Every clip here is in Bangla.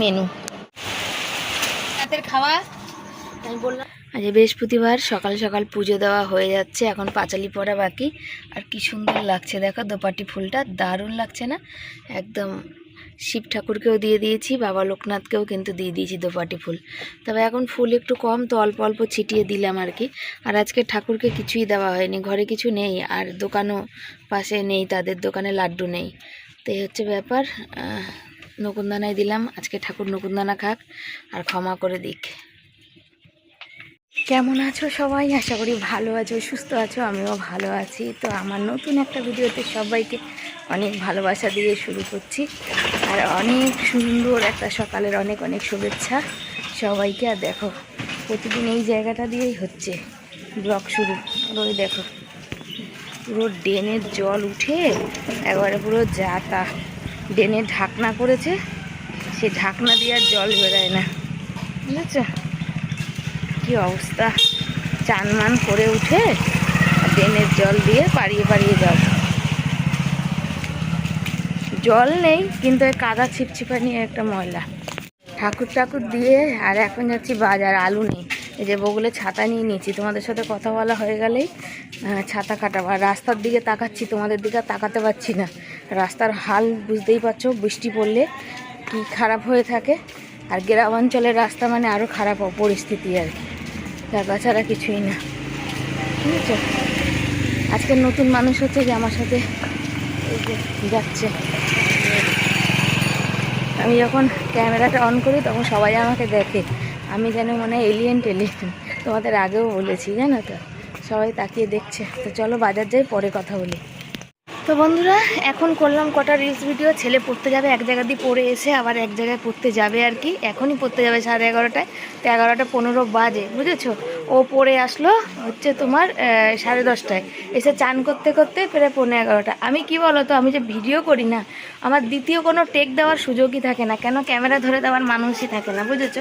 মেনু। রাতের খাওয়া? আমি বললাম। আজ বৃহস্পতিবার সকাল সকাল পুজো দেওয়া হয়ে যাচ্ছে এখন পাঁচালি পড়া বাকি। আর কি সুন্দর লাগছে দেখো দোপাটি ফুলটা দারুণ লাগছে না? একদম শিব ঠাকুরকেও দিয়ে দিয়েছি, বাবা লোকনাথকেও কিন্তু দিয়ে দিয়েছি দোপাটি ফুল। তবে এখন ফুল একটু কম, তো অল্প অল্প ছিটিয়ে দিলাম আর কি। আর আজকে ঠাকুরকে কিছুই দেওয়া হয়নি, ঘরে কিছু নেই, আর দোকানও পাশে নেই, তাদের দোকানে লাড্ডু নেই। তো এই হচ্ছে ব্যাপার নকুনদানায় দিলাম, আজকে ঠাকুর নকুনদানা খাক, আর ক্ষমা করে দিক। কেমন আছো সবাই? আশা করি ভালো আছো, সুস্থ আছো, আমিও ভালো আছি। তো আমার নতুন একটা ভিডিওতে সবাইকে অনেক ভালোবাসা দিয়ে শুরু করছি। আর অনেক সুন্দর একটা সকালের অনেক অনেক শুভেচ্ছা সবাইকে। আর দেখো, প্রতিদিন এই জায়গাটা দিয়েই হচ্ছে ব্লগ শুরু। ওই দেখো, পুরো ড্রেনের জল উঠে একবারে পুরো যা তা ড্রেনের ঢাকনা করেছে সে ঢাকনা দিয়ে আর জল বেরোয় না। বুঝেছ? কি অবস্থা? চান মান করে উঠে ড্রেনের জল দিয়ে পাড়িয়ে পাড়িয়ে যাও জল নেই, কিন্তু ওই কাদা ছিপছিপা নিয়ে একটা ময়লা। ঠাকুর ঠাকুর দিয়ে আর এখন যাচ্ছি বাজার, আলু নেই। এই যে বগুলে ছাতা নিয়ে নিয়েছি, তোমাদের সাথে কথা বলা হয়ে গেলেই ছাতা কাটাবো। আর রাস্তার দিকে তাকাচ্ছি, তোমাদের দিকে তাকাতে পারছি না। রাস্তার হাল বুঝতেই পারছ, বৃষ্টি পড়লে কি খারাপ হয়ে থাকে। আর গ্রাম অঞ্চলের রাস্তা মানে আরও খারাপ পরিস্থিতি আর কি। তাছাড়া কিছুই না। ঠিক আছে? আজকে নতুন মানুষ হচ্ছে যে আমার সাথে যাচ্ছে। আমি যখন ক্যামেরাটা অন করি, তখন সবাই আমাকে দেখে। আমি যেন মানে এলিয়েন টেলিয়েন তোমাদের আগেও বলেছি, জানো তো? সবাই তাকিয়ে দেখছে। তো চলো বাজার যাই, পরে কথা বলি। তো বন্ধুরা, এখন করলাম কটা রিলস ভিডিও ছেলে পড়তে যাবে, এক জায়গা দিয়ে পড়ে এসে আবার এক জায়গায় পড়তে যাবে আর কি। এখনই পড়তে যাবে সাড়ে এগারোটায়। তো এগারোটা পনেরো বাজে, বুঝেছ? ও পড়ে আসলো হচ্ছে তোমার সাড়ে দশটায়। এসে চান করতে করতে প্রায় পনেরো এগারোটা। আমি কি বলো তো আমি যে ভিডিও করি না, আমার দ্বিতীয় কোনো টেক দেওয়ার সুযোগই থাকে না। কেন? ক্যামেরা ধরে দেওয়ার মানুষই থাকে না, বুঝেছ?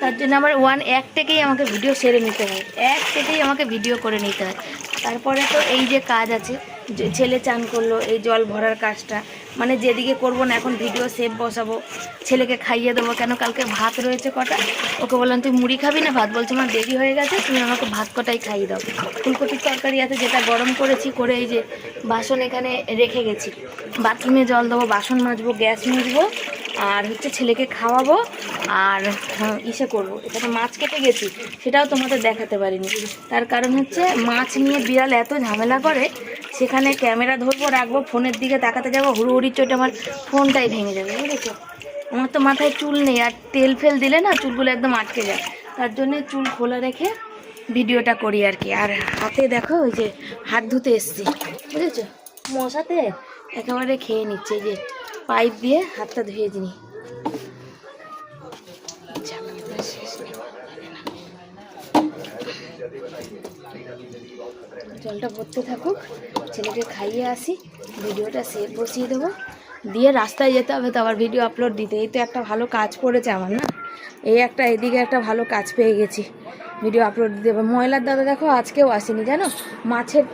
তার জন্য আমার ওয়ান এক থেকেই আমাকে ভিডিও সেরে নিতে হয়। এক থেকেই আমাকে ভিডিও করে নিতে হয়। তারপরে তো এই যে কাজ আছে ছেলে চান করল, এই জল ভরার কাজটা মানে যেদিকে করব না, এখন ভিডিও সেভ বসাবো। ছেলেকে খাইয়ে দেবো কেন? কালকে ভাত রয়েছে কটা? ওকে বললাম, তুই মুড়ি খাবি না? ভাত বলছে আমার দেরি হয়ে গেছে, তুমি আমাকে ভাত কটাই খাইয়ে দাও। ফুলকপির তরকারি আছে, যেটা গরম করেছি, করে এই যে বাসন এখানে রেখে গেছি। বাথরুমে জল দেবো, বাসন মাজবো, গ্যাস মুছবো আর হচ্ছে ছেলেকে খাওয়াবো আর হ্যাঁ, ইসে করব। এখানে মাছ কেটে গেছি সেটাও তোমাদের দেখাতে পারিনি। তার কারণ হচ্ছে মাছ নিয়ে বিড়াল এত ঝামেলা করে সেখানে ক্যামেরা ধরবো রাখব ফোনের দিকে তাকাতে যাব হুড়ুহুড়ির চোটে আমার ফোনটাই ভেঙে যাবে বুঝেছ? আমার তো মাথায় চুল নেই আর তেল ফেল দিলে না চুলগুলো একদম আটকে যায়। তার জন্যে চুল খোলা রেখে ভিডিওটা করি আর কি। আর হাতে দেখো ওই যে হাত ধুতে এসছি বুঝেছ? মশাতে একেবারে খেয়ে নিচ্ছে যে পাইপ দিয়ে হাতটা ধুয়ে দিই। জলটা ভরতে থাকুক, ছেলেকে খাইয়ে আসি, ভিডিওটা সেভ বসিয়ে দেবো। দিয়ে রাস্তায় যেতে হবে তো, আবার ভিডিও আপলোড দিতে। এই তো একটা ভালো কাজ পড়েছে আমার, না? এই একটা এদিকে একটা ভালো কাজ পেয়ে গেছি। ভিডিও আপলোড দিতে হবে। ময়লার দাদা দেখো, আজকেও আসেনি, জানো? মাছের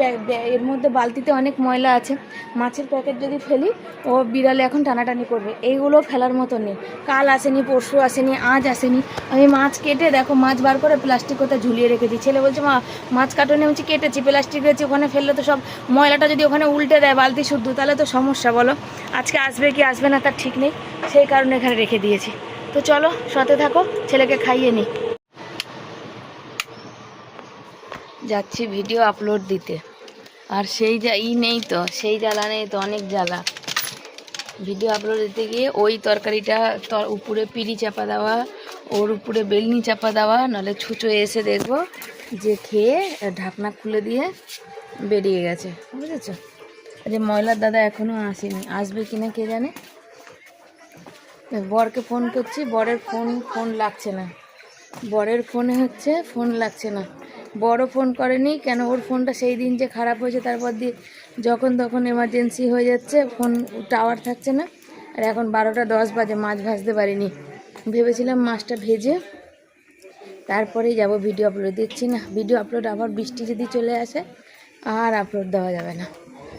এর মধ্যে বালতিতে অনেক ময়লা আছে। মাছের প্যাকেট যদি ফেলি, ও বিড়ালে এখন টানাটানি করবে। এইগুলো ফেলার মতো নেই। কাল আসেনি, পরশু আসেনি, আজ আসেনি। আমি মাছ কেটে, দেখো, মাছ বার করে প্লাস্টিক কোথায় ঝুলিয়ে রেখেছি। ছেলে বলছে, মা, মাছ কাটনে আমি কেটেছি প্লাস্টিক রয়েছে, ওখানে ফেললে তো সব ময়লাটা যদি ওখানে উল্টে দেয়, বালতি শুদ্ধ, তাহলে তো সমস্যা, বলো। আজকে আসবে কি আসবে না, তার ঠিক নেই। সেই কারণে এখানে রেখে দিয়েছি। তো চলো, সাথে থাকো, ছেলেকে খাইয়ে নিই যাচ্ছি ভিডিও আপলোড দিতে। আর সেই যা ই নেই তো, সেই জ্বালা নেই তো, অনেক জ্বালা। ভিডিও আপলোড দিতে গিয়ে ওই তরকারিটা তর উপরে পিড়ি চাপা দেওয়া, ওর উপরে বেলনি চাপা দেওয়া, নাহলে ছুঁচো এসে দেখব যে খেয়ে ঢাকনা খুলে দিয়ে বেরিয়ে গেছে। বুঝেছ? যে ময়লার দাদা এখনও আসেনি। আসবে কিনা কে জানে? বরকে ফোন করছি, বরের ফোন ফোন লাগছে না। বরের ফোনে হচ্ছে ফোন লাগছে না। বড় ফোন করেনি, কেন ওর ফোনটা সেই দিন যে খারাপ হয়েছে, তারপর দিয়ে যখন তখন এমার্জেন্সি হয়ে যাচ্ছে, ফোন টাওয়ার থাকছে না। আর এখন বারোটা দশ বাজে, মাছ ভাজতে পারিনি। ভেবেছিলাম মাছটা ভেজে তারপরেই যাব ভিডিও আপলোড দিচ্ছি না। ভিডিও আপলোড আবার বৃষ্টি যদি চলে আসে, আর আপলোড দেওয়া যাবে না।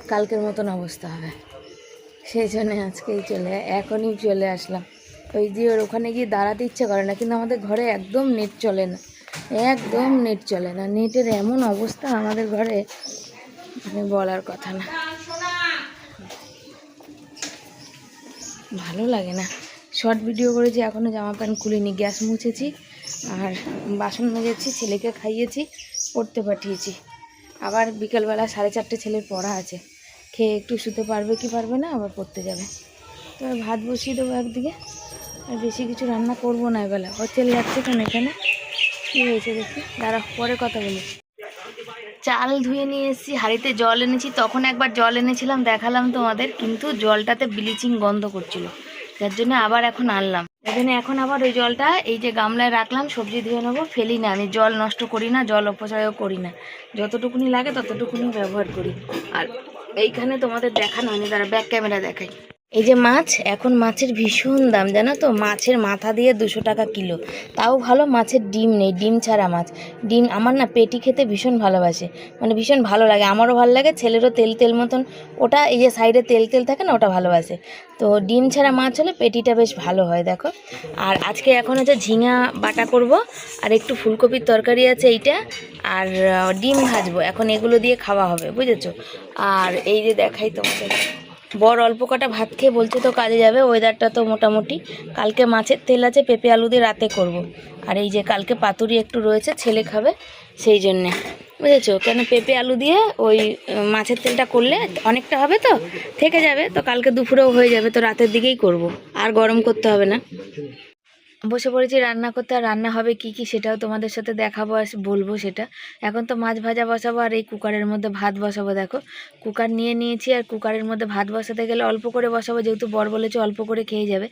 কালকের মতন অবস্থা হবে। সেই জন্যে আজকেই চলে, এখনই চলে আসলাম। ওই দিয়ে ওর ওখানে গিয়ে দাঁড়াতে ইচ্ছে করে না, কিন্তু আমাদের ঘরে একদম নেট চলে না। একদম নেট চলে না। নেটের এমন অবস্থা আমাদের ঘরে মানে বলার কথা না। ভালো লাগে না। শর্ট ভিডিও করেছি এখনও জামা প্যান্ট খুলিনি, গ্যাস মুছেছি, আর বাসন মেজেছি, ছেলেকে খাইয়েছি, পড়তে পাঠিয়েছি। আবার বিকেলবেলা সাড়ে চারটে ছেলের পড়া আছে। খেয়ে একটু শুতে পারবে কি পারবে না, আবার পড়তে যাবে। তো ভাত বসিয়ে দেবো একদিকে। আর বেশি কিছু রান্না করব না এবেলা। তেল যাচ্ছে কেন এখানে? কী হয়েছে দেখি? দাঁড়া, পরে কথা বলি। চাল ধুয়ে নিয়ে এসেছি, হাঁড়িতে জল এনেছি। তখন একবার জল এনেছিলাম, দেখালাম তোমাদের, কিন্তু জলটাতে ব্লিচিং গন্ধ করছিল। যার জন্য আবার এখন আনলাম। জন্য এখন আবার ওই জলটা এই যে গামলায় রাখলাম, সবজি ধুয়ে নেব, ফেলি না। আমি জল নষ্ট করি না, জল অপচয়ও করি না। যতটুকুনি লাগে ততটুকুনি ব্যবহার করি। আর এইখানে তোমাদের দেখানো হয়নি তারা ব্যাক ক্যামেরা দেখাই। এই যে মাছ, এখন মাছের ভীষণ দাম, জানো তো? মাছের মাথা দিয়ে দুশো টাকা কিলো। তাও ভালো মাছের ডিম নেই, ডিম ছাড়া মাছ। ডিম আমার না পেটি খেতে ভীষণ ভালোবাসে। মানে ভীষণ ভালো লাগে, আমারও ভালো লাগে, ছেলেরও তেল তেল মতন। ওটা এই যে সাইডে তেল তেল থাকে না, ওটা ভালোবাসে। তো ডিম ছাড়া মাছ হলে পেটিটা বেশ ভালো হয়, দেখো। আর আজকে এখন হচ্ছে ঝিঙা বাটা করব, আর একটু ফুলকপির তরকারি আছে এইটা, আর ডিম ভাজবো। এখন এগুলো দিয়ে খাওয়া হবে, বুঝেছ? আর এই যে দেখাই তোমাদের। বর অল্প কটা ভাত খেয়ে বলছে তো কাজে যাবে ওয়েদারটা তো মোটামুটি। কালকে মাছের তেল আছে, পেঁপে আলু দিয়ে রাতে করব। আর এই যে কালকে পাতুরি একটু রয়েছে, ছেলে খাবে সেই জন্যে। বুঝেছ? কেন পেঁপে আলু দিয়ে ওই মাছের তেলটা করলে অনেকটা হবে তো? থেকে যাবে, তো কালকে দুপুরেও হয়ে যাবে, তো রাতের দিকেই করব। আর গরম করতে হবে না। বসে পড়েছি, রান্না করতে, আর রান্না হবে কি কি সেটাও তোমাদের সাথে দেখাবো আর বলব সেটা। এখন তো মাছ ভাজা বসাবো আর এই কুকারের মধ্যে ভাত বসাবো, দেখো। কুকার নিয়ে নিয়েছি আর কুকারের মধ্যে ভাত বসাতে গেলে অল্প করে বসাবো, যেহেতু বর বলেছে অল্প করে খেয়ে যাবে।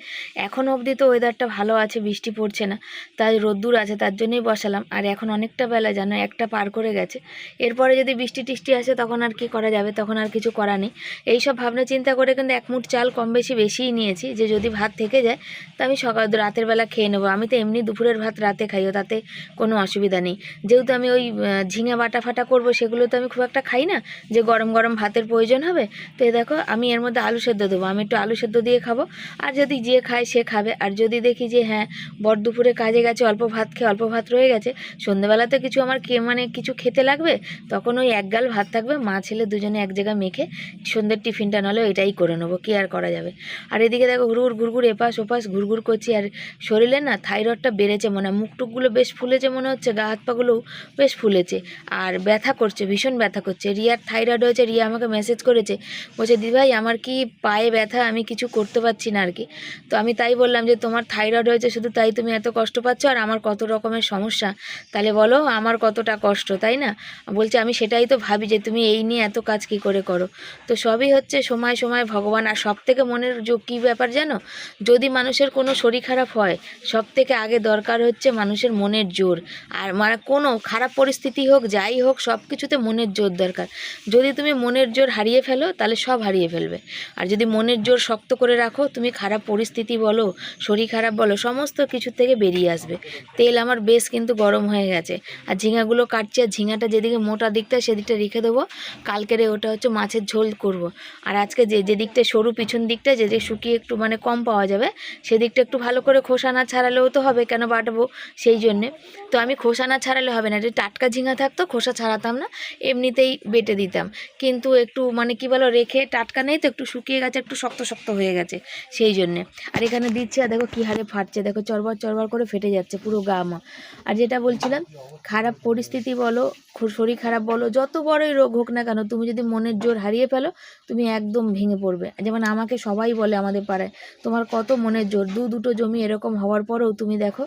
এখন অবধি তো ওয়েদারটা ভালো আছে, বৃষ্টি পড়ছে না, তাই রোদ্দুর আছে, তার জন্যই বসালাম। আর এখন অনেকটা বেলা, জানো, একটা পার করে গেছে। এরপরে যদি বৃষ্টি টিষ্টি আসে, তখন আর কি করা যাবে, তখন আর কিছু করা নেই। এইসব ভাবনা চিন্তা করে কিন্তু এক মুঠ চাল কম বেশি বেশিই নিয়েছি, যে যদি ভাত থেকে যায়, তো আমি সকাল, রাতের বেলা খেয়ে নেব। আমি তো এমনি দুপুরের ভাত রাতে খাইও, তাতে কোনো অসুবিধা নেই। যেহেতু আমি ওই ঝিঙে বাটা ফাটা করব, সেগুলো তো আমি খুব একটা খাই না। যে গরম গরম ভাতের প্রয়োজন হবে, তো দেখো, আমি এর মধ্যে আলু সেদ্ধ দেবো। আমি একটু আলু সেদ্ধ দিয়ে খাব। আর যদি যে খায়, সে খাবে। আর যদি দেখি যে হ্যাঁ বর দুপুরে কাজে গেছে, অল্প ভাত খেয়ে অল্প ভাত রয়ে গেছে সন্ধ্যেবেলাতে কিছু আমার কে মানে কিছু খেতে লাগবে, তখন ওই এক গাল ভাত থাকবে, মা ছেলে দুজনে এক জায়গায় মেখে সন্ধ্যের টিফিনটা নাহলে এটাই করে নেব। কি আর করা যাবে? আর এদিকে দেখো ঘুরঘুর ঘুরঘুর, এপাশ ওপাশ ঘুরঘুর করছি। আর শরীরে না, থাইরয়েডটা বেড়েছে মনে হয়। মুখ টুকগুলো বেশ ফুলেছে মনে হচ্ছে, গা হাত পাগুলোও বেশ ফুলেছে। আর ব্যথা করছে, ভীষণ ব্যথা করছে। রিয়ার থাইরয়েড হয়েছে, রিয়া আমাকে মেসেজ করেছে। বলছে দিভাই আমার কি পায়ে ব্যথা? আমি কিছু করতে পারছি না আর কি তো আমি তাই বললাম যে, তোমার থাইরয়েড হয়েছে, শুধু তাই তুমি এত কষ্ট পাচ্ছ আর আমার কত রকমের সমস্যা? তাহলে বলো, আমার কতটা কষ্ট, তাই না? বলছে, আমি সেটাই তো ভাবি যে, তুমি এই নিয়ে এত কাজ কি করে করো? তো সবই হচ্ছে সময় সময় ভগবান। আর সব থেকে মনের যে কী ব্যাপার জানো? যদি মানুষের কোনো শরীর খারাপ হয় সব থেকে আগে দরকার হচ্ছে মানুষের মনের জোর। আর মানে কোনো খারাপ পরিস্থিতি হোক, যাই হোক সব কিছুতে মনের জোর দরকার। যদি তুমি মনের জোর হারিয়ে ফেলো, তাহলে সব হারিয়ে ফেলবে। আর যদি মনের জোর শক্ত করে রাখো, তুমি খারাপ পরিস্থিতি বলো, শরীর খারাপ বলো, সমস্ত কিছু থেকে বেরিয়ে আসবে। তেল আমার বেশ কিন্তু গরম হয়ে গেছে। আর ঝিঙাগুলো কাটছি, আর ঝিঙাটা যেদিকে মোটা দিকটা, সেদিকটা রেখে দেবো। কালকেরে ওটা হচ্ছে মাছের ঝোল করব। আর আজকে যে যে দিকটা সরু পিছন দিকটা, যে যে, শুকিয়ে একটু মানে কম পাওয়া যাবে, সেদিকটা একটু ভালো করে খোসা না ছাড়ালেও তো হবে কেন বাটবো? সেই জন্যে। তো আমি খোসা না ছাড়ালে হবে না। যে টাটকা ঝিঙা থাকতো, খোসা ছাড়াতাম না। এমনিতেই বেটে দিতাম। কিন্তু একটু মানে কি বলো, রেখে টাটকা নেই তো একটু শুকিয়ে গেছে, একটু শক্ত শক্ত হয়ে গেছে। সেই জন্যে। আর এখানে দিচ্ছে, আর দেখো কী হারে ফাটছে। দেখো চরবার চরবার করে ফেটে যাচ্ছে পুরো গা মা। আর যেটা বলছিলাম, খারাপ পরিস্থিতি বলো শরীর খারাপ বলো, যত বড়ই রোগ হোক না কেন, তুমি যদি মনের জোর হারিয়ে ফেলো, তুমি একদম ভেঙে পড়বে। যেমন আমাকে সবাই বলে আমাদের পাড়ায়, তোমার কত মনের জোর? দু দুটো জমি এরকম হওয়ার পরেও তুমি দেখো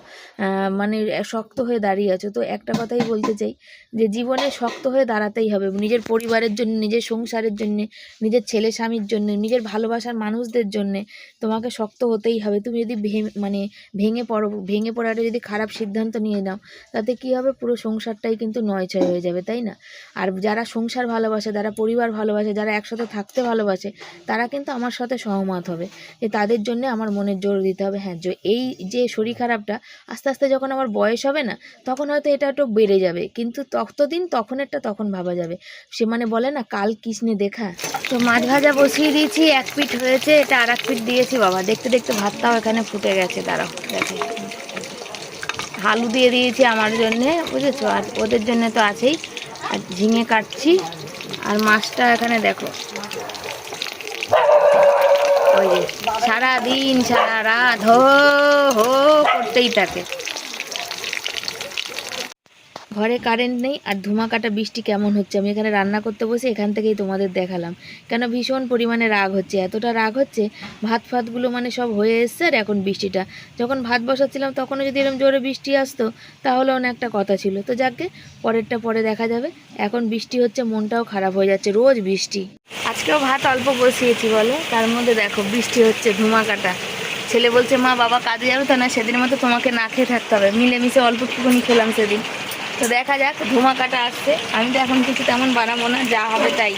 মানে শক্ত হয়ে দাঁড়িয়ে আছো। তো একটা কথাই বলতে চাই যে জীবনে শক্ত হয়ে দাঁড়াতেই হবে। নিজের পরিবারের জন্য, নিজের সংসারের জন্য, নিজের ছেলে স্বামীর জন্য, নিজের ভালোবাসার মানুষদের জন্যে তোমাকে শক্ত হতেই হবে। তুমি যদি মানে ভেঙে পড়ো, ভেঙে পড়াটা যদি খারাপ সিদ্ধান্ত নিয়ে নাও, তাতে কি হবে? পুরো সংসারটাই কিন্তু নয় ছয় হয়ে যাবে, তাই না? আর যারা সংসার ভালোবাসে, যারা পরিবার ভালোবাসে, যারা একসাথে থাকতে ভালোবাসে, তারা কিন্তু আমার সাথে সহমত হবে। যে তাদের জন্য আমার মনের জোর দিতে হবে। হ্যাঁ এই যে শরীর খারাপটা আস্তে আস্তে যখন আমার বয়স হবে না, তখন হয়তো এটা একটু বেড়ে যাবে। কিন্তু ততদিন তখনেরটা তখন ভাবা যাবে। সে মানে বলে না, কাল কৃষ্ণে দেখা। তো মাছ ভাজা বসিয়ে দিয়েছি, এক পিঠ হয়েছে, এটা আর এক পিঠ দিয়েছি, বাবা। দেখতে দেখতে ভাতটাও এখানে ফুটে গেছে, দাঁড়াও, দেখে। আলু দিয়ে দিয়েছি আমার জন্যে, বুঝেছ? আর ওদের জন্য তো আছেই। আর ঝিঙে কাটছি, আর মাছটা এখানে দেখো। ওই সারাদিন সারা রাত হো হো করতেই থাকে। ঘরে কারেন্ট নেই আর ধুমাকাটা বৃষ্টি কেমন হচ্ছে? আমি এখানে রান্না করতে বসে এখান থেকেই তোমাদের দেখালাম। কেন ভীষণ পরিমাণে রাগ হচ্ছে? এতটা রাগ হচ্ছে, ভাত ফাতগুলো মানে সব হয়ে এসছে আর এখন বৃষ্টিটা। যখন ভাত বসাচ্ছিলাম তখনও যদি এরকম জোরে বৃষ্টি আসতো, তাহলে অনেকটা কথা ছিল। তো যাকে, পরেরটা পরে দেখা যাবে। এখন বৃষ্টি হচ্ছে, মনটাও খারাপ হয়ে যাচ্ছে, রোজ বৃষ্টি। আজকেও ভাত অল্প বসিয়েছি বলো। তার মধ্যে দেখো, বৃষ্টি হচ্ছে, ধুমাকাটা। ছেলে বলছে, মা, বাবা কাজে যাবে তো না, সেদিনের মতো তোমাকে না খেয়ে থাকতে হবে। মিলেমিশে অল্প একটুখানি খেলাম সেদিন। তো দেখা যাক, ধুমাকাটা আসছে। আমি তো এখন কিছু তেমন বানাবো না, যা হবে তাই।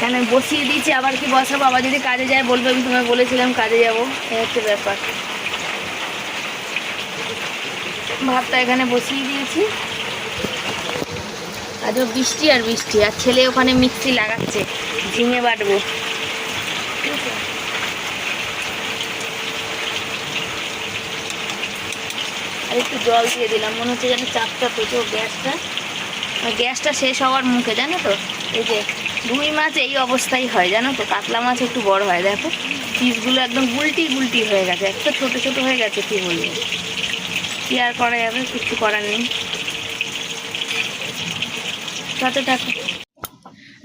কেন বসিয়ে দিয়েছি, আবার কি বসাবো? আবার যদি কাজে যায়, বলবে, আমি তোমায় বলেছিলাম কাজে যাব। এই হচ্ছে ব্যাপার। ভাতটা এখানে বসিয়ে দিয়েছি। আজও বৃষ্টি আর বৃষ্টি, আর ছেলে ওখানে মিক্সি লাগাচ্ছে, ঝিঙে বাটবো ঠিক আছে? একটু জল দিয়ে দিলাম। মনে হচ্ছে যেন চাপটা পেটো গ্যাসটা। গ্যাসটা শেষ হওয়ার মুখে, জানো তো? এই যে রুই মাছ এই অবস্থাই হয়, জানো তো? কাতলা মাছ একটু বড় হয়, দেখো। পিসগুলো একদম গুলটি গুলটি হয়ে গেছে। এত ছোট ছোট হয়ে গেছে, কী বলব? কি আর করা যাবে? কিছু করার নেই। তাতে থাকো।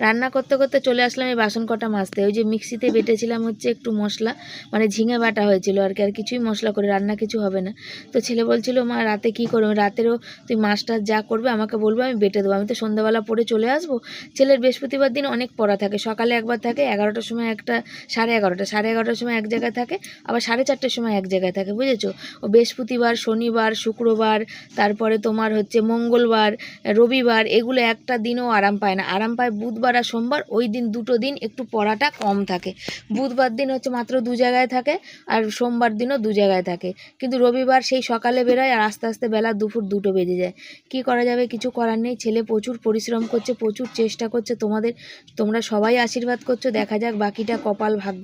রান্না করতে করতে চলে আসলাম এই বাসন কটা মাজতে। ওই যে মিক্সিতে বেটেছিলাম হচ্ছে একটু মশলা মানে ঝিঙে বাটা হয়েছিল আর কি, আর কিছুই মশলা করে, রান্না কিছু হবে না। তো ছেলে বলছিল, মা, রাতে কি করবে? রাতেরও তুই মাছটা যা করবে, আমাকে বলবে, আমি বেটে দেবো। আমি তো সন্ধ্যাবেলা পরে চলে আসব। ছেলের বৃহস্পতিবার দিন অনেক পড়া থাকে, সকালে একবার থাকে, এগারোটার সময় একটা, সাড়ে এগারোটা, সাড়ে এগারোটার সময় এক জায়গায় থাকে, আবার সাড়ে চারটের সময় এক জায়গায় থাকে, বুঝেছ? ও বৃহস্পতিবার, শনিবার, শুক্রবার, তারপরে তোমার হচ্ছে মঙ্গলবার, রবিবার, এগুলো একটা দিনও আরাম পায় না। আরাম পায় বুধবার আর সোমবার, ওই দিন দুটো দিন একটু পড়াটা কম থাকে। বুধবার দিন হচ্ছে মাত্র দু জায়গায় থাকে আর সোমবার দিনও দু জায়গায় থাকে। কিন্তু রবিবার সেই সকালে বেরোয় আর আস্তে আস্তে বেলা দুপুর দুটো বেজে যায়। কি করা যাবে? কিছু করার নেই। ছেলে প্রচুর পরিশ্রম করছে, প্রচুর চেষ্টা করছে। তোমাদের, তোমরা সবাই আশীর্বাদ করছ। দেখা যাক বাকিটা কপাল ভাগ্য।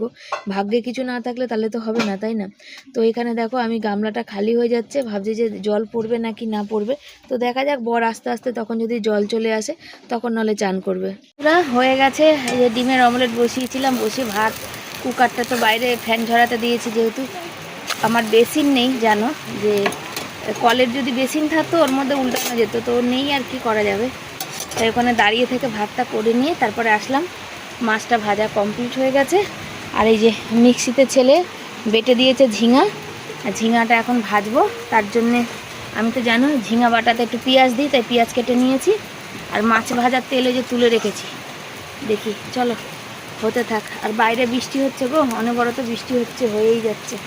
ভাগ্যে কিছু না থাকলে তাহলে তো হবে না, তাই না? তো এখানে দেখো আমি গামলাটা খালি হয়ে যাচ্ছে। ভাবছি যে জল পড়বে নাকি না পড়বে। তো দেখা যাক বর আস্তে আস্তে তখন যদি জল চলে আসে, তখন নলে চান করবে। হয়ে গেছে। এই যে ডিমের অমলেট বসিয়েছিলাম বসে ভাত, কুকারটা তো বাইরে ফ্যান ঝরাতে দিয়েছি যেহেতু। আমার বেসিন নেই, জানো? যে কলের যদি বেসিন থাকতো, ওর মধ্যে উল্টানো যেত, তো নেই আর কি করা যাবে। তাই ওখানে দাঁড়িয়ে থেকে ভাতটা করে নিয়ে তারপরে আসলাম। মাছটা ভাজা কমপ্লিট হয়ে গেছে। আর এই যে মিক্সিতে ছেলে বেটে দিয়েছে ঝিঙা। আর ঝিঙাটা এখন ভাজবো। তার জন্যে আমি তো জানো, ঝিঙা বাটাতে একটু পেঁয়াজ দিই, তাই পেঁয়াজ কেটে নিয়েছি। আর মাছ ভাজার তেলে যে তুলে রেখেছি। দেখি, চলো, হতে থাক। আর বাইরে বৃষ্টি হচ্ছে গো, অনবরত বৃষ্টি হচ্ছে, হয়েই যাচ্ছে।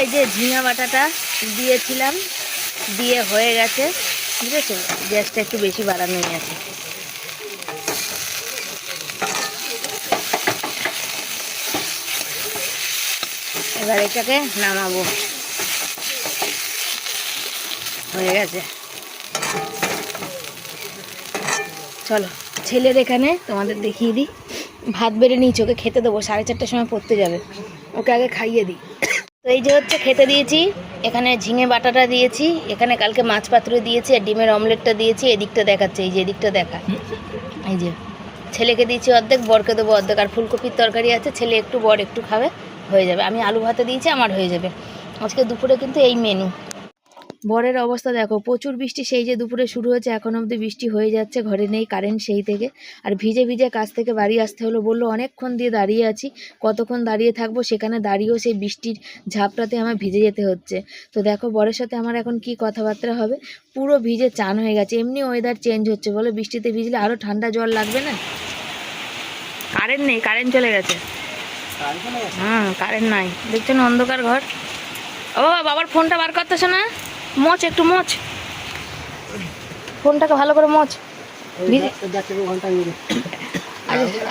এই যে ঝিঙা বাটাটা দিয়েছিলাম, দিয়ে হয়ে গেছে। বুঝেছ? গ্যাসটা একটু বেশি বাড়ানোই আছে। এবার এটাকে নামাবো। হয়ে গেছে। চলো। ছেলের এখানে, তোমাদের দেখিয়ে দিই। ভাত বেড়ে নিয়েছি, ওকে খেতে দেবো, সাড়ে চারটার সময় পড়তে যাবে। ওকে আগে খাইয়ে দিই। তো এই যে হচ্ছে খেতে দিয়েছি, এখানে ঝিঙে বাটাটা দিয়েছি, এখানে কালকে মাছ পাত্র দিয়েছি, আর ডিমের অমলেটটা দিয়েছি, এদিকটা দেখাচ্ছে, এই যে এদিকটা দেখা। এই যে, ছেলেকে দিয়েছি অর্ধেক, বরকে দেবো অর্ধেক, আর ফুলকপির তরকারি আছে, ছেলে একটু বর একটু খাবে, হয়ে যাবে। আমি আলু ভাতে দিয়েছি, আমার হয়ে যাবে। আজকে দুপুরে কিন্তু এই মেনু বরের অবস্থা দেখো প্রচুর বৃষ্টি সেই যে দুপুরে শুরু হয়েছে এখন অবধি বৃষ্টি হয়ে যাচ্ছে ঘরে নেই কারেন্ট সেই থেকে। আর ভিজে ভিজে কাজ থেকে বাড়ি আসতে হলো বলল অনেকক্ষণ দিয়ে দাঁড়িয়ে আছি কতক্ষণ দাঁড়িয়ে থাকব সেখানে দাঁড়িয়েও সেই বৃষ্টির ঝাপটাতে আমার ভিজে যেতে হচ্ছে। তো দেখো বরের সাথে আমার এখন কি কথাবার্তা হবে? পুরো ভিজে চান হয়ে গেছে এমনি ওয়েদার চেঞ্জ হচ্ছে বলো বৃষ্টিতে ভিজলে আরও ঠান্ডা জল লাগবে না? কারেন্ট নেই কারেন্ট চলে গেছে। হ্যাঁ কারেন্ট নাই। দেখছেন অন্ধকার ঘর? ও বাবা বাবার ফোনটা বার করতেছে না? মোচ একটু মোচ। ফোনটাকে ভালো করে মোচ।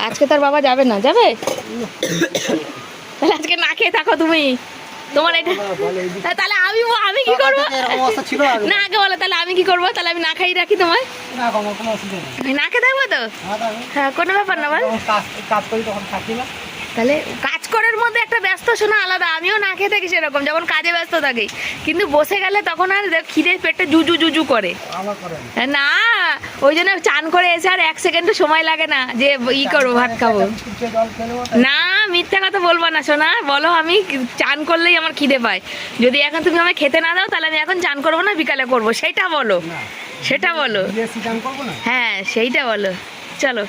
আজকে তার বাবা যাবে না যাবে? তাহলে আজকে না খেয়ে থাকো তুমি। তোমার এটা তাহলে আমি আমি কি করব? না আগে বলো তাহলে আমি কি করব? তাহলে আমি না খাই রাখি তোমায়? না খেয়ে থাকব তো? হ্যাঁ কোনো ব্যাপার না বল। তাহলে কাজ করার মধ্যে একটা ব্যস্ত শোনা আলাদা আমিও না খেয়ে থাকি সেরকম যখন কাজে ব্যস্ত থাকি। কিন্তু বসে গেলে তখন আর খিদে পেটে জুজু জুজু করে। না। ওই জন্য চান করে এসে আর এক সেকেন্ডও সময় লাগে না যে ই করব ভাত খাব। না মিথ্যা কথা বলব না শোনা বলো আমি চান করলেই আমার খিদে পায়। যদি এখন তুমি আমায় খেতে না দাও তাহলে আমি এখন চান করব না বিকালে করব। সেটা বলো সেটা বলো। হ্যাঁ সেইটা বলো। চলো।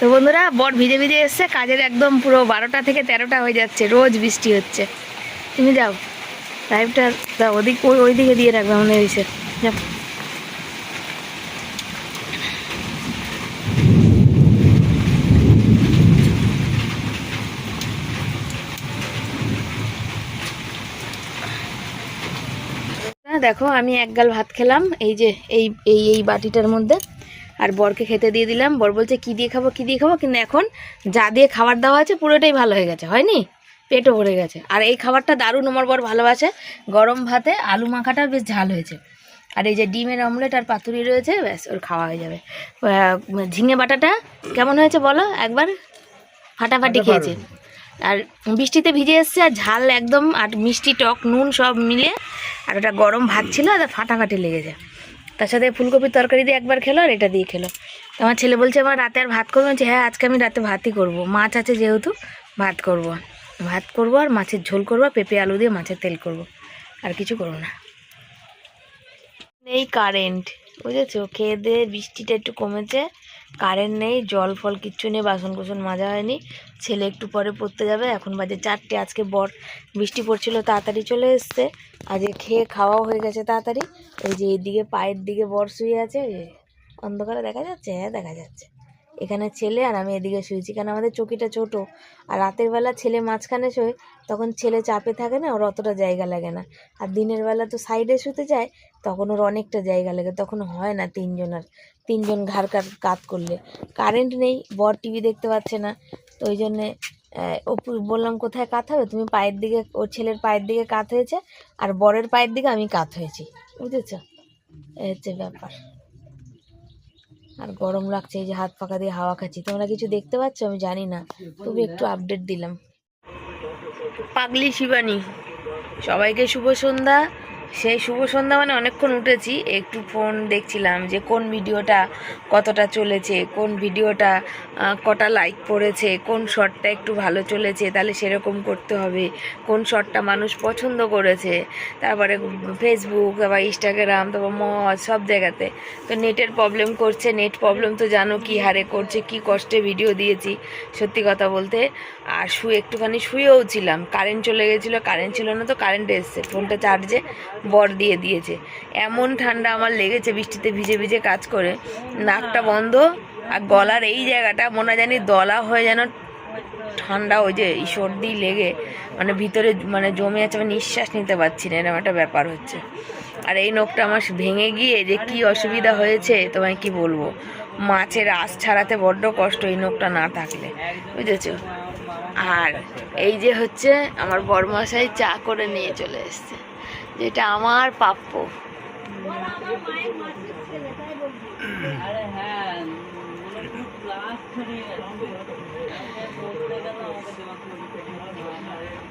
তো বন্ধুরা, বর ভিজে ভিজে এসছে, কাজের একদম পুরো বারোটা থেকে তেরোটা হয়ে যাচ্ছে, রোজ বৃষ্টি হচ্ছে। তুমি যাও পাইপটা তা ওদিক, ওই ওই দিকে দিয়ে রাখবে মনে হয়েছে যাও। দেখো, আমি এক গাল ভাত খেলাম, এই যে, এই এই এই বাটিটার মধ্যে। আর বরকে খেতে দিয়ে দিলাম। বর বলছে কি দিয়ে খাব কি দিয়ে খাব? কিন্তু এখন যা দিয়ে খাবার দেওয়া আছে পুরোটাই ভালো হয়ে গেছে। হয়নি? পেটও ভরে গেছে। আর এই খাবারটা দারুণ আমার বর ভালোবাসে। গরম ভাতে আলু মাখাটা বেশ ঝাল হয়েছে। আর এই যে ডিমের অমলেট আর পাতুরি রয়েছে ব্যাস ওর খাওয়া হয়ে যাবে। ঝিঙে বাটাটা কেমন হয়েছে বলো একবার? ফাটাফাটি। খেয়েছে। আর বৃষ্টিতে ভিজে এসছে আর ঝাল একদম আর মিষ্টি টক নুন সব মিলে। আর ওটা গরম ভাত ছিল আর ফাটাফাটি লেগেছে। তার সাথে ফুলকপির তরকারি দিয়ে একবার খেলো আর এটা দিয়ে খেলো। আমার ছেলে বলছে আমার রাতে আর ভাত করব বলছে হ্যাঁ আজকে আমি রাতে ভাতই করব। মাছ আছে যেহেতু, ভাত করব। ভাত করব আর মাছের ঝোল করব পেঁপে, আলু দিয়ে মাছের তেল করব। আর কিছু করব না। এই কারেন্ট বুঝেছ? খেয়ে দিয়ে বৃষ্টিটা একটু কমেছে। কারেন্ট নেই, জল ফল কিচ্ছু নেই বাসন কুসন মাজা হয়নি, ছেলে একটু পরে পড়তে যাবে, এখন বাজে চারটে, আজকে বর বৃষ্টি পড়ছিল, তাড়াতাড়ি চলে এসছে, আজকে খেয়ে খাওয়াও হয়ে গেছে তাড়াতাড়ি, ওই যে এইদিকে পায়ের দিকে বর শুয়ে আছে অন্ধকারে দেখা যাচ্ছে হ্যাঁ দেখা যাচ্ছে। এখানে ছেলে আর আমি এদিকে শুয়েছি। কারণ আমাদের চকিটা ছোট। আর রাতের বেলা ছেলে মাঝখানে শোয়, তখন ছেলে চাপে থাকে না, ওর অতটা জায়গা লাগে না। আর দিনের বেলা তো সাইডে শুতে যায়, তখন ওর অনেকটা জায়গা লাগে। তখন হয় না তিনজনের তিনজন ঘাড় কাত করলে। কারেন্ট নেই, বর টিভি দেখতে পাচ্ছে না। তো ওই জন্যে ও বললাম, কোথায় কাত হবে? তুমি পায়ের দিকে, ওর ছেলের পায়ের দিকে কাত হয়েছে, আর বরের পায়ের দিকে আমি কাত হয়েছি। বুঝেছ? হচ্ছে ব্যাপার। আর গরম লাগছে, এই যে হাত পাকা দিয়ে হাওয়া খাচ্ছি। তোমরা কিছু দেখতে পাচ্ছ? আমি জানি না। তবু একটু আপডেট দিলাম। পাগলি শিবানী, সবাইকে শুভ সন্ধ্যা। সেই শুভ সন্ধ্যা মানে অনেকক্ষণ উঠেছি, একটু ফোন দেখছিলাম যে কোন ভিডিওটা কতটা চলেছে, কোন ভিডিওটা কটা লাইক পড়েছে, কোন শটটা একটু ভালো চলেছে, তাহলে সেরকম করতে হবে। কোন শটটা মানুষ পছন্দ করেছে, তারপরে ফেসবুক তারপর ইনস্টাগ্রাম তারপর মজ সব জায়গাতে। তো নেটের প্রবলেম করছে, নেট প্রবলেম তো জানো কি হারে করছে, কি কষ্টে ভিডিও দিয়েছি, সত্যি কথা বলতে। আর শুয়ে একটুখানি শুয়েও ছিলাম কারেন্ট চলে গেছিল কারেন্ট ছিল না তো কারেন্ট এসছে ফোনটা চার্জে বর দিয়ে দিয়েছে। এমন ঠান্ডা আমার লেগেছে, বৃষ্টিতে ভিজে ভিজে কাজ করে, নাকটা বন্ধ আর গলার এই জায়গাটা মনে জানি দলা হয়ে যেন ঠান্ডা ওই যে এই সর্দি লেগে মানে ভিতরে মানে জমে আছে আমি নিঃশ্বাস নিতে পারছি না এরকম একটা ব্যাপার হচ্ছে। আর এই নখটা আমার ভেঙে গিয়ে যে কি অসুবিধা হয়েছে তোমায় কি বলব? মাছের আঁশ ছাড়াতে বড্ড কষ্ট এই নখটা না থাকলে বুঝেছ? আর এই যে হচ্ছে আমার বরমশাই চা করে নিয়ে চলে এসছে যেটা আমার প্রাপ্য।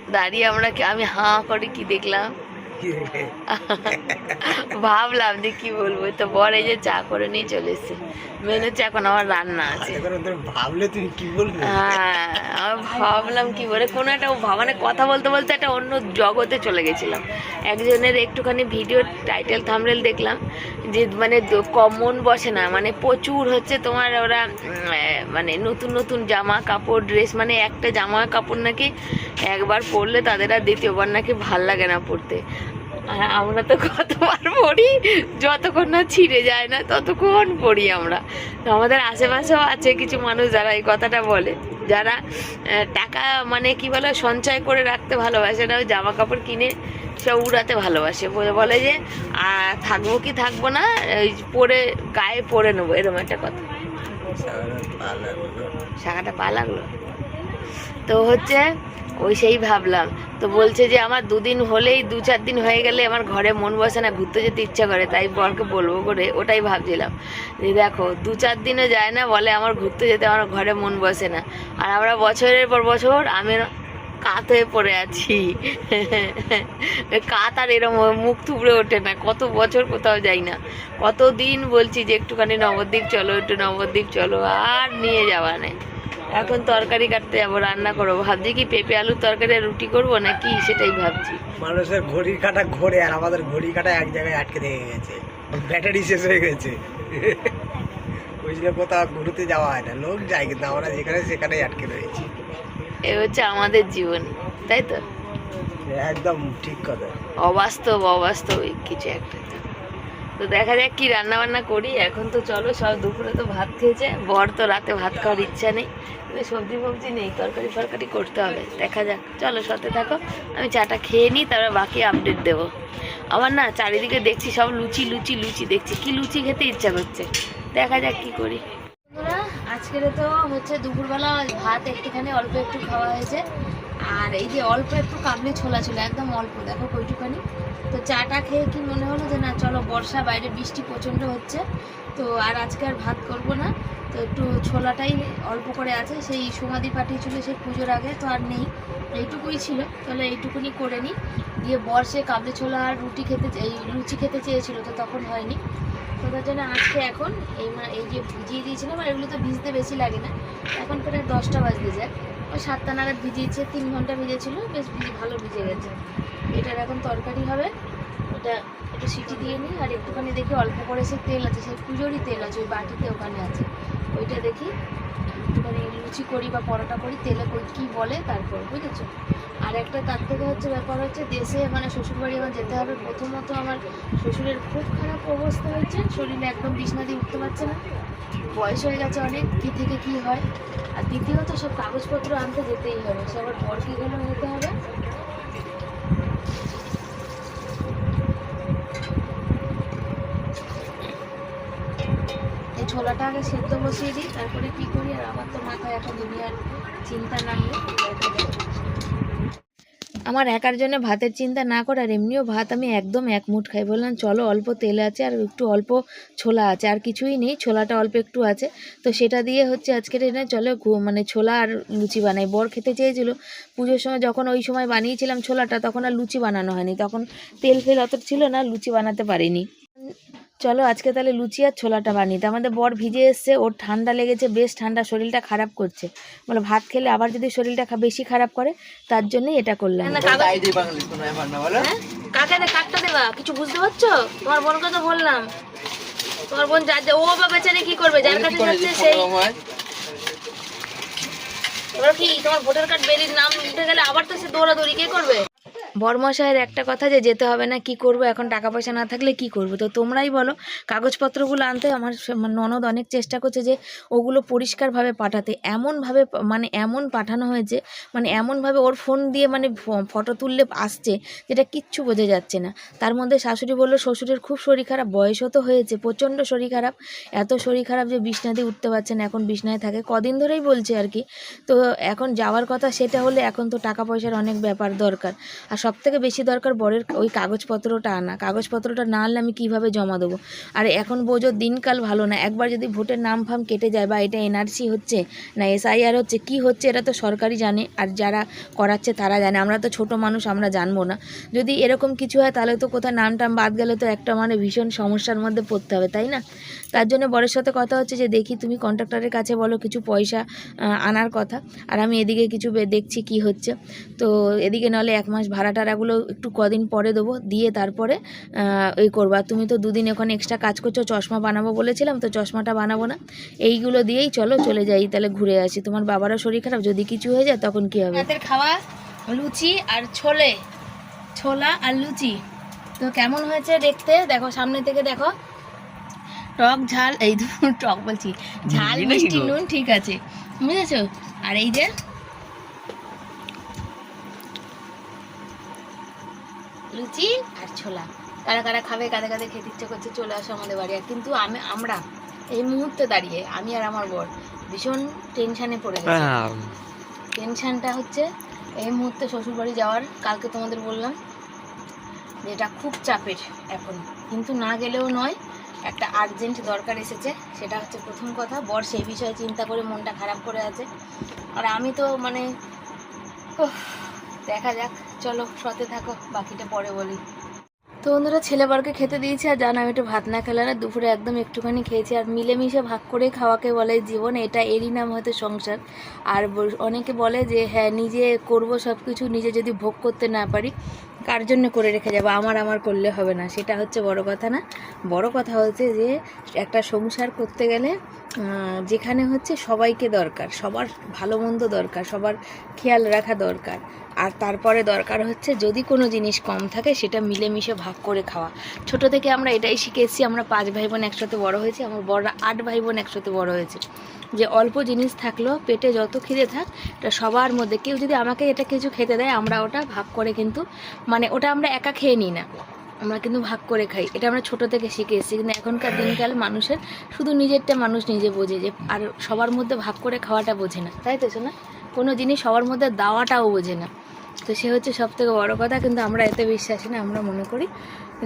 দাঁড়িয়ে আমরা আমি হাঁ করে কি দেখলাম? ভাবলাম যে কি বলব তো বর এই যে চা করে নিয়ে চলে এসছে। মেন হচ্ছে এখন আমার রান্না আছে। ভাবলে তুমি কি বলবে? হ্যাঁ আমি ভাবলাম কি বলে কোনো একটা মানে কথা বলতে বলতে একটা অন্য জগতে চলে গেছিলাম। একজনের একটুখানি ভিডিও টাইটেল থামরেল দেখলাম যে মানে কমন বসে না মানে প্রচুর হচ্ছে তোমার ওরা মানে নতুন নতুন জামা কাপড় ড্রেস মানে একটা জামা কাপড় নাকি একবার পরলে তাদের আর দ্বিতীয়বার নাকি ভালো লাগে না পরতে। আর আমরা তো কতবার পড়ি যতক্ষণ না ছিঁড়ে যায় না ততক্ষণ পড়ি আমরা। তো আমাদের আশেপাশেও আছে কিছু মানুষ যারা এই কথাটা বলে যারা টাকা মানে কি বলে সঞ্চয় করে রাখতে ভালোবাসে না ওই জামা কাপড় কিনে সব উড়াতে ভালোবাসে। বলে বলে যে আহ, থাকব কি থাকব না ওই পরে গায়ে পরে নেব এরকম একটা কথা। শাখাটা পা লাগল তো হচ্ছে ওই সেই ভাবলাম। তো বলছে যে আমার দুদিন হলেই, দু চার দিন হয়ে গেলে আমার ঘরে মন বসে না, ঘুরতে যেতে ইচ্ছা করে, তাই বরকে বলব করে ওটাই ভাবছিলাম। যে দেখো, দু চার দিনও যায় না, বলে আমার ঘুরতে যেতে আমার ঘরে মন বসে না। আর আমরা বছরের পর বছর আমি কাত হয়ে পড়ে আছি। কাত আর এরম মুখ থুবড়ে ওঠে না, কত বছর কোথাও যাই না। কত দিন বলছি যে একটুখানি নবদ্বীপ চলো, একটু নবদ্বীপ চলো, আর নিয়ে যাওয়া নেই। এখন তরকারি কাটতে যাব রান্না করব। ভাবছি কি পেঁপে আলুর তরকারি আর রুটি করব না কি সেটাই ভাবছি। মানুষের ঘড়ির কাটা ঘোরে আর আমাদের ঘড়ি কাটা এক জায়গায় আটকে থেকে গেছে। ব্যাটারি শেষ হয়ে গেছে। ওই জন্য কোথাও ঘুরতে যাওয়া হয় না লোক যায় কিন্তু আমরা যেখানে সেখানেই আটকে রয়েছি। এ হচ্ছে আমাদের জীবন তাই তো? একদম ঠিক কথা। অবাস্তব অবাস্তবিক কিছু একটা। তো দেখা যাক কি রান্না বান্না করি। এখন তো চলো সব দুপুরে তো ভাত খেয়েছে। বর তো রাতে ভাত খাওয়ার ইচ্ছা নেই। সবজি ফবজি নেই, তরকারি ফরকারি করতে হবে। দেখা যাক। চলো সাথে থাকো। আমি চাটা খেয়ে নিই, তারপরে বাকি আপডেট দেবো। আমার না চারিদিকে দেখছি সব লুচি লুচি লুচি দেখছি। কি লুচি খেতে ইচ্ছা করছে? দেখা যাক কি করি। আজকের তো হচ্ছে দুপুরবেলা ভাত একটুখানি, অল্প একটু খাওয়া হয়েছে। আর এই যে অল্প একটু কাবলি ছোলা ছিল, একদম অল্প। দেখো কইটুখানি তো চাটা খেয়ে কি মনে হলো যে না, চলো বর্ষা বাইরে বৃষ্টি প্রচণ্ড হচ্ছে, তো আর আজকে আর ভাত করব না। তো একটু ছোলাটাই অল্প করে আছে, সেই সমাধি পাঠিয়েছিল সেই পুজোর আগে, তো আর নেই, এইটুকুই ছিল, তাহলে এইটুকুনি করে নিই। দিয়ে বর্ষে কাবলি ছোলা আর রুটি খেতে এই লুচি খেতে চেয়েছিল, তো তখন হয়নি। তো তার জন্য আজকে এখন এই এই যে ভিজিয়ে দিয়েছিলাম, আর এগুলো তো ভিজতে বেশি লাগে না, এখন প্রায় দশটা বাজতে যায়। ওই সাতটা নাগাদ ভিজিয়েছে, তিন ঘণ্টা ভিজেছিল, বেশ ভিজে, ভালো ভিজে গেছে। এটার এখন তরকারি হবে। এটা একটু সিটি দিয়ে নিই আর একটুখানি দেখি অল্প করে সে তেল আছে, সেই পুজোরই তেল আছে, ওই বাটিতে ওখানে আছে। ওইটা দেখি, একটুখানি লুচি করি বা পরোটা করি, তেলে করি কী বলে তারপর, বুঝেছ? আর একটা তার থেকে হচ্ছে ব্যাপার হচ্ছে দেশে মানে শ্বশুরবাড়ি আমার যেতে হবে, প্রথমত আমার শ্বশুরের খুব খারাপ অবস্থা হয়েছে, শরীরে একদম বিছনা দিয়ে উঠতে পারছে না। বয়স হয়ে গেছে অনেক, কী থেকে কী হয়। আর দ্বিতীয়ত সব কাগজপত্র আনতে যেতেই হবে, সে আবার বর কী গেলেও যেতে হবে। ছোলাটা আগে সেদ্ধ বসিয়ে দিই, তারপরে কি করি? আর আমার তো মাথায় এখন দুনিয়ার চিন্তা দেখা আমার একার জন্য ভাতের চিন্তা না করে, আর এমনিও ভাত আমি একদম এক মুঠ খাই। বললাম, চলো, অল্প তেল আছে আর একটু অল্প ছোলা আছে, আর কিছুই নেই, ছোলাটা অল্প একটু আছে। তো সেটা দিয়ে হচ্ছে আজকের এনে চলো মানে ছোলা আর লুচি বানাই। বর খেতে চেয়েছিল, পুজোর সময় যখন ওই সময় বানিয়েছিলাম ছোলাটা, তখন আর লুচি বানানো হয়নি। তখন তেল ফেল অত ছিল না, লুচি বানাতে পারিনি। চলো আজকে তাহলে লুচি আর ছোলাটা বানিয়ে দিই। আমাদের বর ভিজে এসছে ওর ঠান্ডা লেগেছে বেশ ঠান্ডা শরীরটা খারাপ করছে। বলে ভাত খেলে আবার যদি শরীরটা বেশি খারাপ করে তার জন্যই এটা করলাম। হ্যাঁ? কাকটা দেবা কিছু বুঝতে পারছ? তোমার বোনকে তো বললাম। তোমার বোন যা যা- ও বা বেচারে কি করবে? যার কাছে যাচ্ছে সেই এবার কি তোমার ভোটার কার্ড বেরিয়ে নাম উঠে গেলে আবার তো সে দৌড়াদৌড়ি কে করবে? বর্মশায়ের একটা কথা যে যেতে হবে না, কি করব, এখন টাকা পয়সা না থাকলে কি করব? তো তোমরাই বলো, কাগজপত্রগুলো আনতে আমার ননদ অনেক চেষ্টা করছে যে ওগুলো পরিষ্কারভাবে পাঠাতে। এমনভাবে মানে এমন পাঠানো হয়েছে মানে এমনভাবে ওর ফোন দিয়ে মানে ফটো তুললে আসছে যেটা কিচ্ছু বোঝা যাচ্ছে না। তার মধ্যে শাশুড়ি বলল, শ্বশুরের খুব শরীর খারাপ, বয়সও তো হয়েছে, প্রচণ্ড শরীর খারাপ, এত শরীর খারাপ যে বিছনাতে উঠতে পারছে না, এখন বিছনায় থাকে। কদিন ধরেই বলছে আর কি। তো এখন যাওয়ার কথা, সেটা হলে এখন তো টাকা পয়সার অনেক ব্যাপার দরকার। আর সব থেকে বেশি দরকার বরের ওই কাগজপত্রটা আনা। কাগজপত্রটা না আনলে আমি কীভাবে জমা দেবো? আর এখন বোঝো দিনকাল ভালো না। একবার যদি ভোটের নাম ফাম কেটে যায় বা এটা এনআরসি হচ্ছে না এসআইআর হচ্ছে, কি হচ্ছে এটা তো সরকারই জানে। আর যারা করাচ্ছে তারা জানে। আমরা তো ছোট মানুষ, আমরা জানব না। যদি এরকম কিছু হয় তাহলে তো কোথায় নাম টাম বাদ গেলে তো একটা মানে ভীষণ সমস্যার মধ্যে পড়তে হবে, তাই না? তার জন্য বরের সাথে কথা হচ্ছে যে, দেখি তুমি কন্ট্রাক্টরের কাছে বলো কিছু পয়সা আনার কথা। আর আমি এদিকে কিছু দেখছি কি হচ্ছে। তো এদিকে নাহলে এক মাস ভাড়া টাড়াগুলো একটু কদিন পরে দেবো দিয়ে তারপরে এই করব। আর তুমি তো দুদিন ওখানে এক্সট্রা কাজ করছ চশমা বানাবো বলেছিলাম তো চশমাটা বানাবো না। এইগুলো দিয়েই চলো চলে যাই তাহলে ঘুরে আসি। তোমার বাবারও শরীর খারাপ যদি কিছু হয়ে যায় তখন কী হবে? রাতের খাওয়া লুচি আর ছোলে ছোলা আর লুচি। তো কেমন হয়েছে দেখতে? দেখো সামনে থেকে দেখো। টক ঝাল এই ধরুন টক বলছি। ঝাল মিষ্টি নুন ঠিক আছে। বুঝেছ? আর এই যে লুচি আর ছোলা। কারা কারা খাবে কাদা কাদা খেতে ইচ্ছে করছে চলে আসো আমাদের বাড়ি। আর কিন্তু আমি আমরা এই মুহূর্তে দাঁড়িয়ে আমি আর আমার বর ভীষণ টেনশানে পড়ে গেছি। টেনশানটা হচ্ছে এই মুহূর্তে শ্বশুরবাড়ি যাওয়ার কালকে তোমাদের বললাম যে এটা খুব চাপের এখন। কিন্তু না গেলেও নয় একটা আর্জেন্ট দরকার এসেছে সেটা হচ্ছে প্রথম কথা বর সেই বিষয়ে চিন্তা করে মনটা খারাপ করে আছে। আর আমি তো মানে দেখা যাক, চলো সতে থাকো, বাকিটা পরে বলি। তো বন্ধুরা ছেলেবারকে খেতে দিয়েছি আর জানো, আমি একটু ভাত না খেলে না, দুপুরে একদম একটুখানি খেয়েছি আর মিলেমিশে ভাগ করে খাওয়াকে বলে জীবন, এটা এরই নাম হয়তো সংসার। আর অনেকে বলে যে হ্যাঁ নিজে করব সব কিছু নিজে যদি ভোগ করতে না পারি কার জন্য করে রেখে যাব? আমার আমার করলে হবে না। সেটা হচ্ছে বড় কথা না। বড় কথা হচ্ছে যে, একটা সংসার করতে গেলে যেখানে হচ্ছে সবাইকে দরকার, সবার ভালো মন্দ দরকার, সবার খেয়াল রাখা দরকার। আর তারপরে দরকার হচ্ছে যদি কোনো জিনিস কম থাকে, সেটা মিলেমিশে ভাগ করে খাওয়া। ছোট থেকে আমরা এটাই শিখেছি, আমরা পাঁচ ভাই বোন একসাথে বড় হয়েছি, আমার বড়রা আট ভাই বোন একসাথে বড় হয়েছে। যে অল্প জিনিস থাকলেও পেটে যত খিদে থাক, এটা সবার মধ্যে। কেউ যদি আমাকে এটা কিছু খেতে দেয়, আমরা ওটা ভাগ করে কিন্তু মানে ওটা আমরা একা খেয়ে নিই না। আমরা কিন্তু ভাগ করে খাই। এটা আমরা ছোট থেকে শিখে এসেছি কিন্তু এখনকার দিনকাল মানুষের শুধু নিজেরটা মানুষ নিজে বোঝে যে, আর সবার মধ্যে ভাগ করে খাওয়াটা বোঝে না। তাই তো না কোনো জিনিস সবার মধ্যে দেওয়াটাও বোঝে না। তো সে হচ্ছে সব থেকে বড়ো কথা। কিন্তু আমরা এতে বিশ্বাসী না। আমরা মনে করি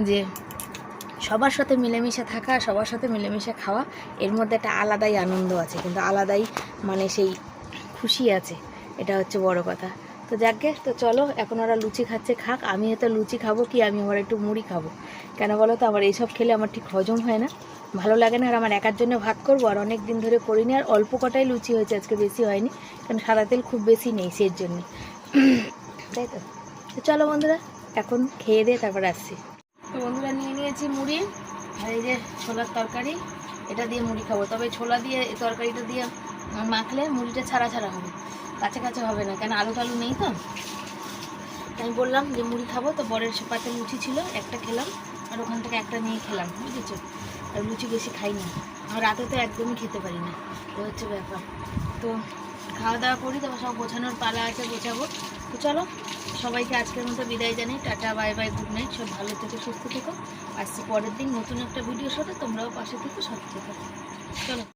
যে, সবার সাথে মিলেমিশে থাকা, সবার সাথে মিলেমিশে খাওয়া, এর মধ্যে একটা আলাদাই আনন্দ আছে। কিন্তু আলাদাই মানে সেই খুশি আছে। এটা হচ্ছে বড় কথা। তো যাকে তো চলো, এখন ওরা লুচি খাচ্ছে, খাক। আমি হয়তো লুচি খাব কি, আমি আবার একটু মুড়ি খাব। কেন বলো তো, আমার এইসব খেলে আমার ঠিক হজম হয় না। ভালো লাগে না আর আমার একার জন্য ভাত করব, আর অনেক দিন ধরে করিনি, আর অল্প কটাই লুচি হয়েছে, আজকে বেশি হয়নি, কারণ সাদা তেল খুব বেশি নেই সের জন্যে। তাই তো? তো চলো বন্ধুরা, এখন খেয়ে দিয়ে তারপর আসছি। তো বন্ধুরা, নিয়ে নিয়েছি মুড়ি, আর এই যে ছোলার তরকারি, এটা দিয়ে মুড়ি খাব। তবে ছোলা দিয়ে তরকারিটা দিয়ে মাখলে মুড়িটা ছাড়া ছাড়া হবে। কাছে হবে না, কেন আলু টালু নেই তো? আমি বললাম যে মুড়ি খাব, তো বরের পাতে লুচি ছিল, একটা খেলাম, আর ওখান থেকে একটা নিয়ে খেলাম, বুঝেছ? আর লুচি বেশি খাই না আর রাতে তো একদমই খেতে পারি না তো হচ্ছে ব্যাপার। তো খাওয়া দাওয়া করি, তারপর সব গোছানোর পালা আছে, গোছাবো। তো চলো, সবাইকে আজকের মতো বিদায় জানাই, tata, bye bye, good night, সব ভালো থেকো, সুস্থ থেকো। আসছি পরের দিন নতুন একটা ভিডিওর সাথে, তোমরাও পাশে থেকো সব থেকো। চলো।